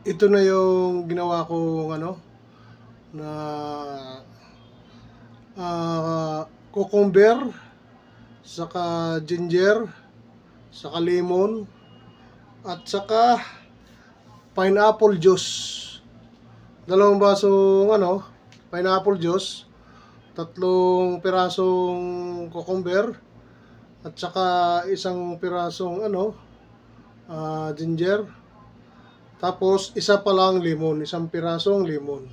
ito na yung ginawa kong ano na ah cucumber saka ginger saka lemon at saka pineapple juice. Dalawang basong ano pineapple juice tatlong pirasong cucumber at saka isang pirasong ano ah, ginger tapos, isa pa lang limon. Isang pirasong limon.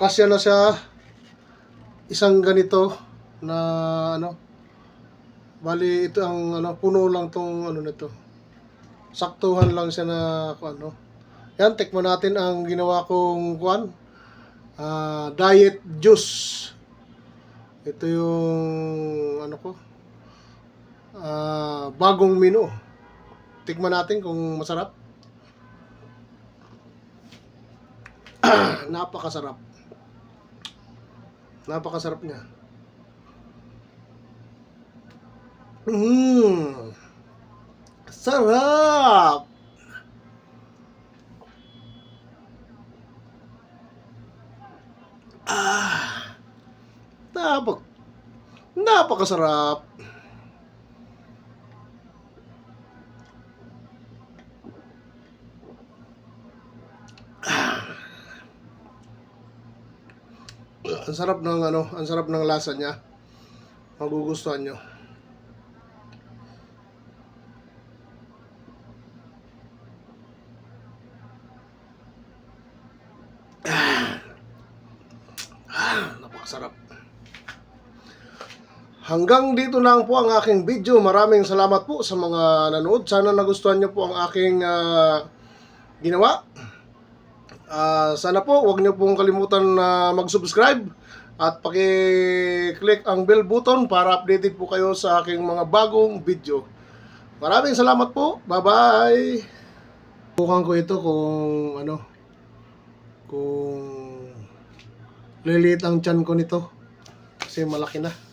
Kasya na siya isang ganito na ano. Bali, ito ang ano, puno lang tong ano nito. Saktuhan lang siya na ano. Yan, tikman natin ang ginawa kong kuan. ah, diet juice. Ito yung ano ko. ah, bagong menu. Tikman natin kung masarap. napakasarap. Napakasarap niya. Mmm. Sarap. Ah. Napak Napakasarap. Ang sarap ng ano, ang sarap ng lasa niya. Magugustuhan nyo. Ah, napakasarap. Hanggang dito lang po ang aking video. Maraming salamat po sa mga nanood. Sana nagustuhan nyo po ang aking ah, ginawa. Ah, sana po wag niyo pong kalimutan na mag-subscribe at paki-click ang bell button para updated po kayo sa aking mga bagong video. Maraming salamat po. Bye-bye. Bukan ko ito kung ano kung liliit ang tiyan ko nito kasi malaki na.